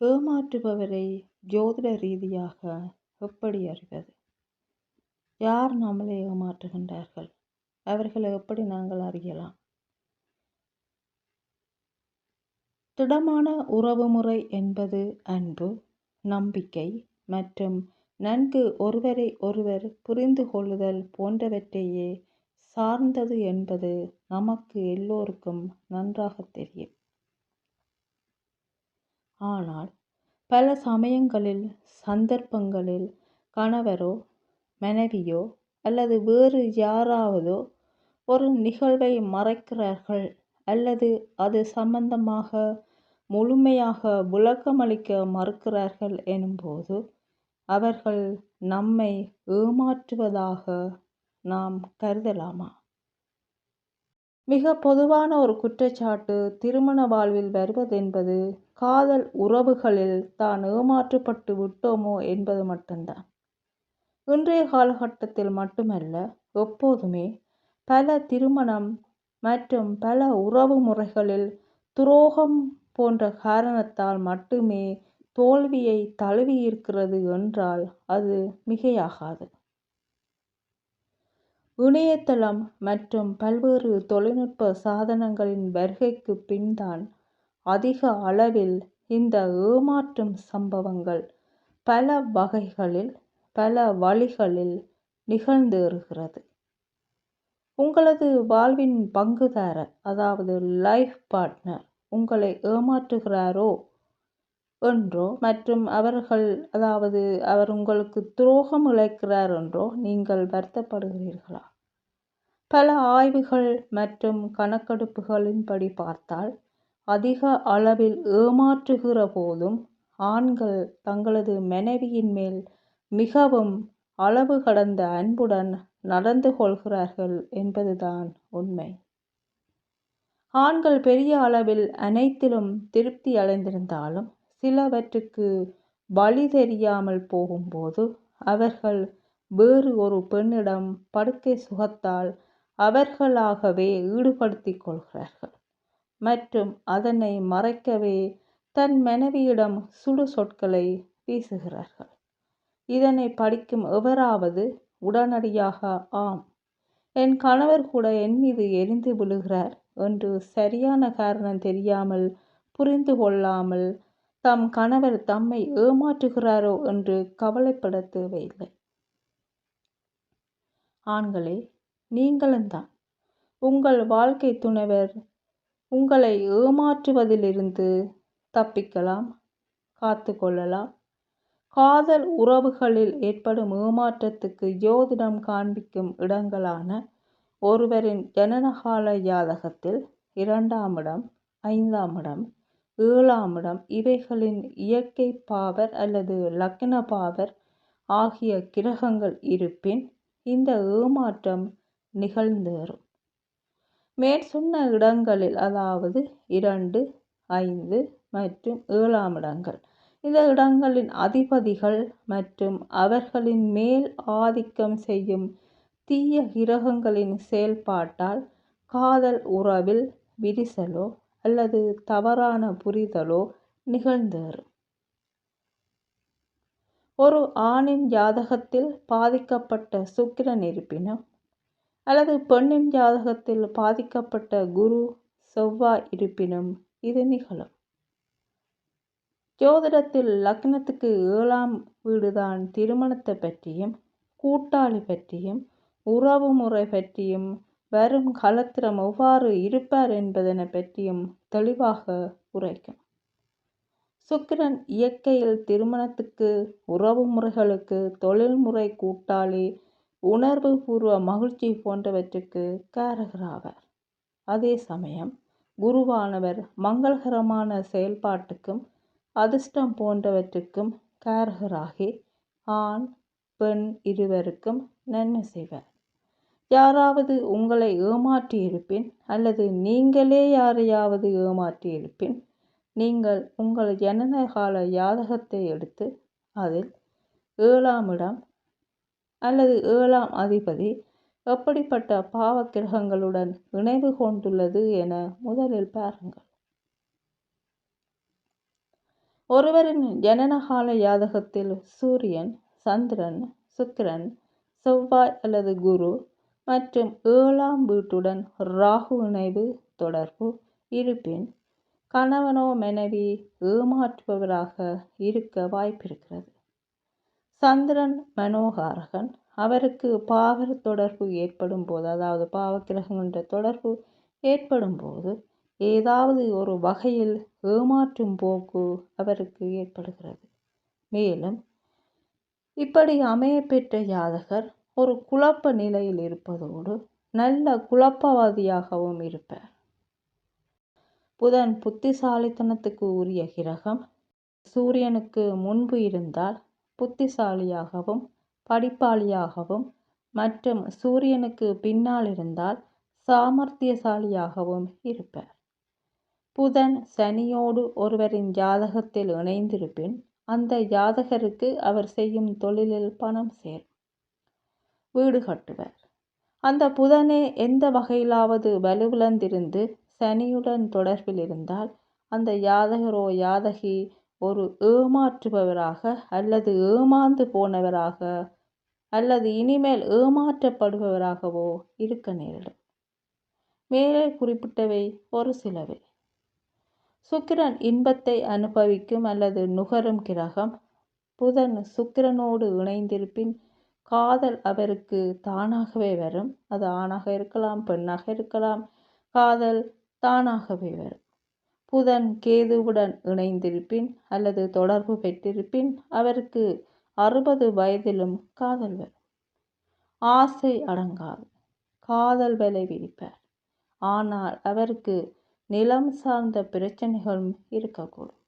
ஏமாற்றுபவரை ஜோதிட ரீதியாக எப்படி அறிவது? யார் நம்மளை ஏமாற்றுகின்றார்கள்? அவர்களை எப்படி நாங்கள் அறியலாம்? திடமான உறவுமுறை என்பது அன்பு நம்பிக்கை மற்றும் நன்கு ஒருவரை ஒருவர் புரிந்து கொள்ளுதல் போன்றவற்றையே சார்ந்தது என்பது நமக்கு எல்லோருக்கும் நன்றாக தெரியும். ஆனால் பல சமயங்களில் சந்தர்ப்பங்களில் கணவரோ மனைவியோ அல்லது வேறு யாராவதோ ஒரு நிகழ்வை மறைக்கிறார்கள் அல்லது அது சம்பந்தமாக முழுமையாக விளக்கமளிக்க மறுக்கிறார்கள் எனும்போது அவர்கள் நம்மை ஏமாற்றுவதாக நாம் கருதலாமா? மிக பொதுவான ஒரு குற்றச்சாட்டு திருமண வாழ்வில் வருவதென்பது காதல் உறவுகளில் தான் ஏமாற்றப்பட்டு விட்டோமோ என்பது மட்டும்தான். இன்றைய காலகட்டத்தில் மட்டுமல்ல எப்போதுமே பல திருமணம் மற்றும் பல உறவு முறைகளில் துரோகம் போன்ற காரணத்தால் மட்டுமே தோல்வியை தழுவியிருக்கிறது என்றால் அது மிகையாகாது. இணையதளம் மற்றும் பல்வேறு தொழில்நுட்ப சாதனங்களின் வருகைக்கு பின்தான் அதிக அளவில் இந்த ஏமாற்றும் சம்பவங்கள் பல வகைகளில் பல வழிகளில் நிகழ்ந்தேறுகிறது உங்களது வாழ்வின் பங்குதாரர் அதாவது லைஃப் பார்ட்னர் உங்களை ஏமாற்றுகிறாரோ என்றோ மற்றும் அவர்கள் அதாவது அவர் உங்களுக்கு துரோகம் இழைக்கிறார் என்றோ நீங்கள் வருத்தப்படுகிறீர்களா? பல ஆய்வுகள் மற்றும் கணக்கெடுப்புகளின்படி பார்த்தால் அதிக அளவில் ஏமாற்றுகிற போதும் ஆண்கள் தங்களது மனைவியின் மேல் மிகவும் அளவு கடந்த அன்புடன் நடந்து கொள்கிறார்கள் என்பதுதான் உண்மை. ஆண்கள் பெரிய அளவில் அனைத்திலும் திருப்தி அடைந்திருந்தாலும் சிலவற்றுக்கு வழி தெரியாமல் போகும்போது அவர்கள் வேறு ஒரு பெண்ணிடம் படுக்கை சுகத்தால் அவர்களாகவே ஈடுபடுத்திக் கொள்கிறார்கள். மற்றும் அதனை மறைக்கவே தன் மனைவியிடம் சுடு சொற்களை வீசுகிறார்கள். இதனை படிக்கும் எவராவது உடனடியாக ஆம் என் கணவர் கூட என் மீது எரிந்து விழுகிறார் என்று சரியான காரணம் தெரியாமல் புரிந்து கொள்ளாமல் தம் கணவர் தம்மை ஏமாற்றுகிறாரோ என்று கவலைப்பட தேவையில்லை. ஆண்களே நீங்களும்தான். உங்கள் வாழ்க்கை துணைவர் உங்களை ஏமாற்றுவதிலிருந்து தப்பிக்கலாம் காத்து கொள்ளலாம் காதல் உறவுகளில் ஏற்படும் ஏமாற்றத்துக்கு யோதிடம் காண்பிக்கும் இடங்களான ஒருவரின் ஜனனகால ஜாதகத்தில் இரண்டாம் இடம் ஐந்தாம் இடம் ஏழாம் இடம் இவைகளின் இயற்கை பாவர் அல்லது லக்ன பாவர் ஆகிய கிரகங்கள் இருப்பின் இந்த ஏமாற்றம் நிகழ்ந்து வரும் மேற்சொன்ன இடங்களில் அதாவது இரண்டு ஐந்து மற்றும் ஏழாம் இடங்கள். இந்த இடங்களின் அதிபதிகள் மற்றும் அவர்களின் மேல் ஆதிக்கம் செய்யும் தீய கிரகங்களின் செயல்பாட்டால் காதல் உறவில் விரிசலோ அல்லது தவறான புரிதலோ நிகழ்ந்தேறும். ஒரு ஆணின் ஜாதகத்தில் பாதிக்கப்பட்ட சுக்கிரன் இருப்பினும் அல்லது பெண்ணின் ஜாதகத்தில் பாதிக்கப்பட்ட குரு செவ்வாய் இருப்பினும் இது நிகழும். ஜோதிடத்தில் லக்னத்துக்கு ஏழாம் வீடுதான் திருமணத்தை பற்றியும் கூட்டாளி பற்றியும் உறவு முறை பற்றியும் வரும் களத்திரம் எவ்வாறு இருப்பார் என்பதனை பற்றியும் தெளிவாக உரைக்கும். சுக்கிரன் இயற்கையில் திருமணத்துக்கு உறவு முறைகளுக்கு தொழில்முறை கூட்டாளி உணர்வு பூர்வ மகிழ்ச்சி போன்றவற்றுக்கு காரகராவார். அதே சமயம் குருவானவர் மங்களகரமான செயல்பாட்டுக்கும் அதிர்ஷ்டம் போன்றவற்றுக்கும் காரகராகி ஆண் பெண் இருவருக்கும் நன்மை செய்வார். யாராவது உங்களை ஏமாற்றியிருப்பின் அல்லது நீங்களே யாரையாவது ஏமாற்றியிருப்பின் நீங்கள் உங்கள் ஜனனகால யாதகத்தை எடுத்து அதில் ஏழாம் இடம் அல்லது ஏழாம் அதிபதி எப்படிப்பட்ட பாவக்கிரகங்களுடன் இணைவு கொண்டுள்ளது என முதலில் பாருங்கள். ஒருவரின் ஜனனகால ஜாதகத்தில் சூரியன் சந்திரன் சுக்கிரன் செவ்வாய் அல்லது குரு மற்றும் ஏழாம் வீட்டுடன் ராகு இணைவு தொடர்பு இருப்பின் கணவனோ மனைவி ஏமாற்றுபவராக இருக்க வாய்ப்பிருக்கிறது. சந்திரன் மனோகாரகன். அவருக்கு பாவர் தொடர்பு ஏற்படும் போது அதாவது பாவக்கிரகங்கள தொடர்பு ஏற்படும் போது ஏதாவது ஒரு வகையில் ஏமாற்றும் போக்கு அவருக்கு ஏற்படுகிறது. மேலும் இப்படி அமையப்பெற்ற ஜாதகர் ஒரு குழப்ப நிலையில் இருப்பதோடு நல்ல குழப்பவாதியாகவும் இருப்பார். புதன் புத்திசாலித்தனத்துக்கு உரிய கிரகம். சூரியனுக்கு முன்பு இருந்தால் புத்திசாலியாகவும் படிப்பாளியாகவும் மற்றும் சூரியனுக்கு பின்னால் இருந்தால் சாமர்த்தியசாலியாகவும் இருப்பார். புதன் சனியோடு ஒருவரின் ஜாதகத்தில் இணைந்திருப்பின் அந்த ஜாதகருக்கு அவர் செய்யும் தொழிலில் பணம் சேரும். வீடு கட்டுவர். அந்த புதனே எந்த வகையிலாவது வலுவிழந்திருந்து சனியுடன் தொடர்பில் இருந்தால் அந்த யாதகரோ யாதகி ஒரு ஏமாற்றுபவராக அல்லது ஏமாந்து போனவராக அல்லது இனிமேல் ஏமாற்றப்படுபவராகவோ இருக்க நேரிடும். மேலே குறிப்பிட்டவை ஒரு சிலவை. சுக்கிரன் இன்பத்தை அனுபவிக்கும் அல்லது நுகரும் கிரகம் புதன் சுக்கிரனோடு இணைந்திருப்பின் காதல் அவருக்கு தானாகவே வரும். அது ஆணாக இருக்கலாம் பெண்ணாக இருக்கலாம். காதல் தானாகவே வரும். புதன் கேதுவுடன் இணைந்திருப்பின் அல்லது தொடர்பு பெற்றிருப்பின் அவருக்கு அறுபது வயதிலும் காதல் வரும். ஆசை அடங்காது. காதல் வலை விரிப்பார் ஆனால் அவருக்கு நிலம் சார்ந்த பிரச்சனைகளும் இருக்கக்கூடும்.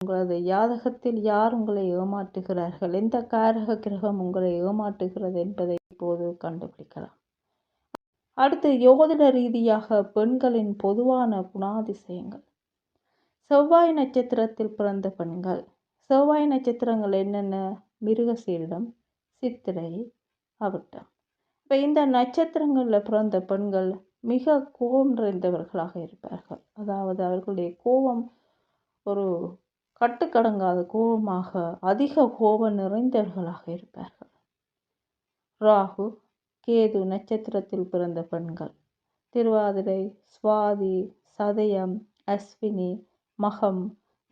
உங்களது யாதகத்தில் யார் உங்களை ஏமாற்றுகிறார்கள்? எந்த காரக கிரகம் உங்களை ஏமாற்றுகிறது என்பதை இப்போது கண்டுபிடிக்கலாம். அடுத்து யோதிட ரீதியாக பெண்களின் பொதுவான குணாதிசயங்கள். செவ்வாய் நட்சத்திரத்தில் பிறந்த பெண்கள். செவ்வாய் நட்சத்திரங்கள் என்னென்ன? மிருகசீரிடம் சித்திரை அவிட்டம். இப்போ இந்த நட்சத்திரங்களில் பிறந்த பெண்கள் மிக கோபம் நிறைந்தவர்களாக இருப்பார்கள். அதாவது அவர்களுடைய கோபம் ஒரு கட்டுக்கடங்காத கோபமாக அதிக கோபம் நிறைந்தவர்களாக இருப்பார்கள். ராகு கேது நட்சத்திரத்தில் பிறந்த பெண்கள். திருவாதிரை சுவாதி சதயம் அஸ்வினி மகம்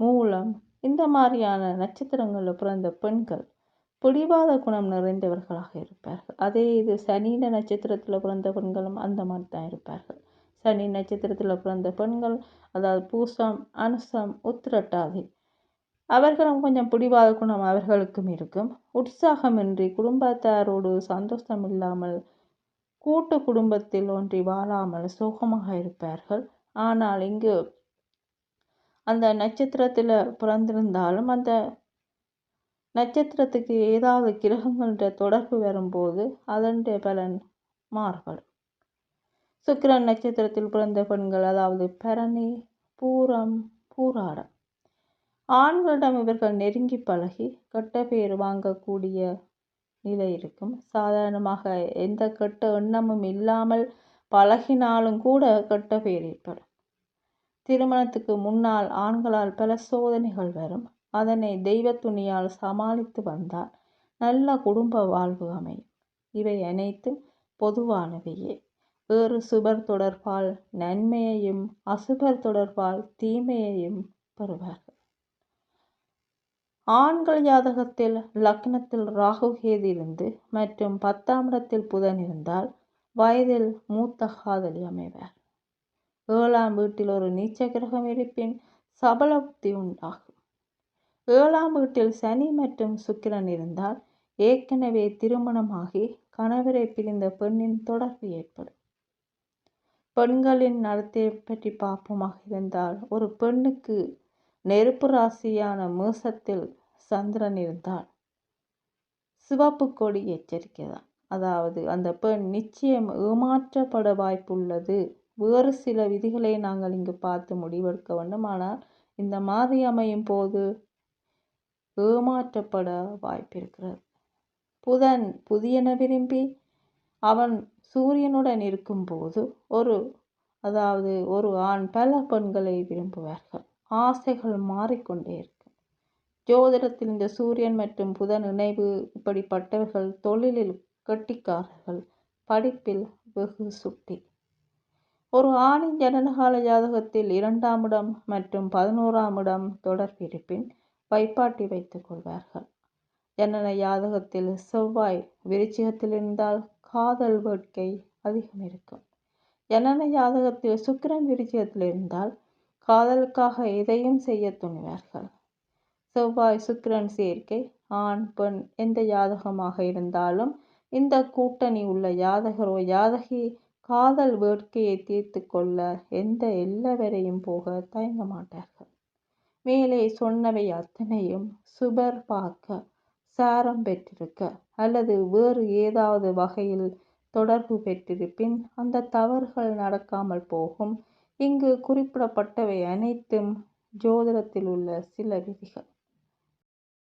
மூலம் இந்த மாதிரியான நட்சத்திரங்களில் பிறந்த பெண்கள் பிடிவாத குணம் நிறைந்தவர்களாக இருப்பார்கள். அதே இது சனின நட்சத்திரத்தில் பிறந்த பெண்களும் அந்த மாதிரி தான் இருப்பார்கள். சனி நட்சத்திரத்தில் பிறந்த பெண்கள் அதாவது பூசம் அனுசம் உத்திரட்டாதி அவர்களும் கொஞ்சம் பிடிவாத குணம் அவர்களுக்கும் இருக்கும். உற்சாகமின்றி குடும்பத்தாரோடு சந்தோஷம் இல்லாமல் கூட்டு குடும்பத்தில் ஒன்றி வாழாமல் சோகமாக இருப்பார்கள். ஆனால் இங்கு அந்த நட்சத்திரத்தில் பிறந்திருந்தாலும் அந்த நட்சத்திரத்துக்கு ஏதாவது கிரகங்கள தொடர்பு வரும்போது அதனுடைய பலன் மாறுபடும். சுக்கிரன் நட்சத்திரத்தில் பிறந்த பெண்கள் அதாவது பரணி பூரம் பூராடம். ஆண்களிடம் இவர்கள் நெருங்கி பழகி கெட்ட பேர் வாங்கக்கூடிய நிலை இருக்கும். சாதாரணமாக எந்த கெட்ட எண்ணமும் இல்லாமல் பழகினாலும் கூட கெட்ட பேர் ஏற்படும். திருமணத்துக்கு முன்னால் ஆண்களால் பல சோதனைகள் வரும். அதனை தெய்வ துணியால் சமாளித்து வந்தால் நல்ல குடும்ப வாழ்வு அமையும். இவை அனைத்தும் பொதுவானவையே. வேறு சுபர் தொடர்பால் நன்மையையும் அசுபர் தொடர்பால் தீமையையும் பெறுவார்கள். ஆண்கள் ஜாதகத்தில் லக்னத்தில் ராகு கேது இருந்து மற்றும் பத்தாம் இடத்தில் புதன் இருந்தால் வயதில் மூத்த காதலி அமைவார். ஏழாம் வீட்டில் ஒரு நீச்ச கிரகம் இருப்பின் சபல புத்தி உண்டாகும். ஏழாம் வீட்டில் சனி மற்றும் சுக்கிரன் இருந்தால் ஏற்கனவே திருமணமாகி கணவரை பிரிந்த பெண்ணின் தொடர்பு ஏற்படும். பெண்களின் நடத்தை பற்றி பார்ப்போமாக இருந்தால் ஒரு பெண்ணுக்கு நெருப்பு ராசியான மேசத்தில் சந்திரன் இருந்தால் சிவப்பு கொடி எச்சரிக்கை தான் அதாவது அந்த பெண் நிச்சயம் ஏமாற்றப்பட வாய்ப்புள்ளது. வேறு சில விதிகளை நாங்கள் இங்கு பார்த்து முடிவெடுக்க வேண்டும். ஆனால் இந்த மாதிரி அமையும் போது ஏமாற்றப்பட வாய்ப்பிருக்கிறது. புதன் புதியன விரும்பி அவன் சூரியனுடன் இருக்கும்போது ஒரு அதாவது ஒரு ஆண் பல பெண்களை விரும்புவார்கள். ஆசைகள் மாறிக்கொண்டே இருக்கும் ஜோதிடத்தில் இந்த சூரியன் மற்றும் புதன் இணைவு இப்படிப்பட்டவர்கள் தொழிலில் கெட்டிக்காரர்கள் படிப்பில் வெகு சுட்டி. ஒரு ஆணின் ஜனனகால ஜாதகத்தில் இரண்டாம் இடம் மற்றும் பதினோராம் இடம் தொடர்பிருப்பின் வைப்பாட்டி வைத்துக் கொள்வார்கள். ஜனன ஜாதகத்தில் செவ்வாய் விருச்சிகத்தில் இருந்தால் காதல் வேட்கை அதிகம் இருக்கும் ஜனன ஜாதகத்தில் சுக்கிரன் விருச்சிகத்தில் இருந்தால் காதலுக்காக எதையும் செய்ய துணிவார்கள். செவ்வாய் சுக்கிரன் சேர்க்கை ஆண் பெண் எந்த ஜாதகமாக இருந்தாலும் இந்த கூட்டணி உள்ள ஜாதகரோ ஜாதகி காதல் வேட்கையை தீர்த்து கொள்ள எந்த எல்லவரையும் போக தயங்க மாட்டார்கள். மேலே சொன்னவை அத்தனையும் சுபர் பார்க்க சாரம் பெற்றிருக்க அல்லது வேறு ஏதாவது வகையில் தொடர்பு பெற்றிருப்பின் அந்த தவறுகள் நடக்காமல் போகும் இங்கு குறிப்பிடப்பட்டவை அனைத்தும் ஜோதிடத்தில் உள்ள சில விதிகள்.